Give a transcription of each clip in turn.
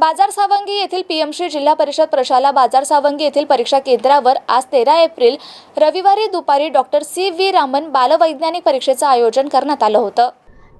बाजार सावंगी येथील पीएमश्री जिल्हा परिषद प्रशाला बाजार सावंगी येथील परीक्षा केंद्रावर आज तेरा एप्रिल रविवारी दुपारी डॉक्टर सी व्ही रामन बालवैज्ञानिक परीक्षेचं आयोजन करण्यात आलं होतं.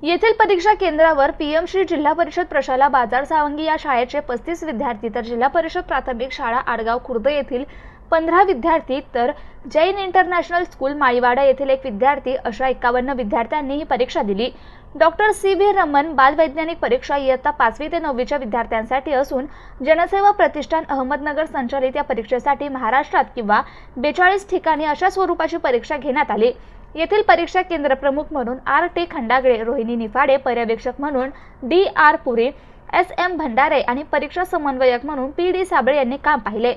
येथील परीक्षा केंद्रावर पीएम श्री जिल्हा परिषद प्रशाला बाजार सावंगी या शाळेचे पस्तीस विद्यार्थी तर जिल्हा परिषद प्राथमिक शाळा आडगाव खुर्द येथील पंधरा विद्यार्थी तर जैन इंटरनॅशनल स्कूल माळीवाडा येथील एक विद्यार्थी अशा एकावन्न विद्यार्थ्यांनी ही परीक्षा दिली. Doctor C. व्ही. रमन बालवैज्ञानिक परीक्षा इयत्ता पाचवी ते नववीच्या विद्यार्थ्यांसाठी असून जनसेवा प्रतिष्ठान अहमदनगर संचालित या परीक्षेसाठी महाराष्ट्रात किंवा बेचाळीस ठिकाणी अशा स्वरूपाची परीक्षा घेण्यात आली. येथील परीक्षा केंद्र प्रमुख म्हणून आर. टी. खंडागळे रोहिणी निफाडे पर्यवेक्षक म्हणून D. R. Pure S. M. Bhandare आणि परीक्षा समन्वयक म्हणून पी. डी. साबळे यांनी काम पाहिले.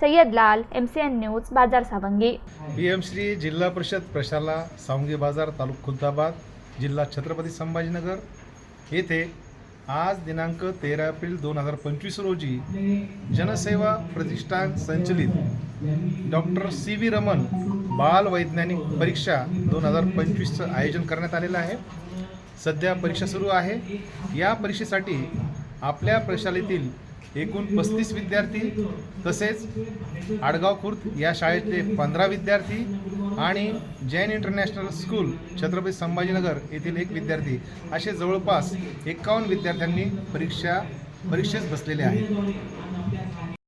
सय्यद लाल एम सी एन न्यूज बाजार सावंगी. पी एम श्री जिल्हा परिषद प्रशाला सावंगी बाजार तालुका खुलताबाद जिल्हा छत्रपती संभाजीनगर येथे आज दिनांक तेरा एप्रिल दोन हजार पंचवीस रोजी जनसेवा प्रतिष्ठान संचलित डॉक्टर सी व्ही रमन बाल वैज्ञानिक परीक्षा दोन हजार पंचवीसचं आयोजन करण्यात आलेलं आहे. सध्या परीक्षा सुरू आहे. या परीक्षेसाठी आपल्या प्रशालेतील एकूण पस्तीस विद्यार्थी तसेच आडगाव खुर्द या शाळेतले पंधरा विद्यार्थी आणि जैन इंटरनॅशनल स्कूल छत्रपती संभाजीनगर येथील एक विद्यार्थी असे जवळपास एकावन्न विद्यार्थ्यांनी परीक्षा परीक्षेस बसलेले आहेत.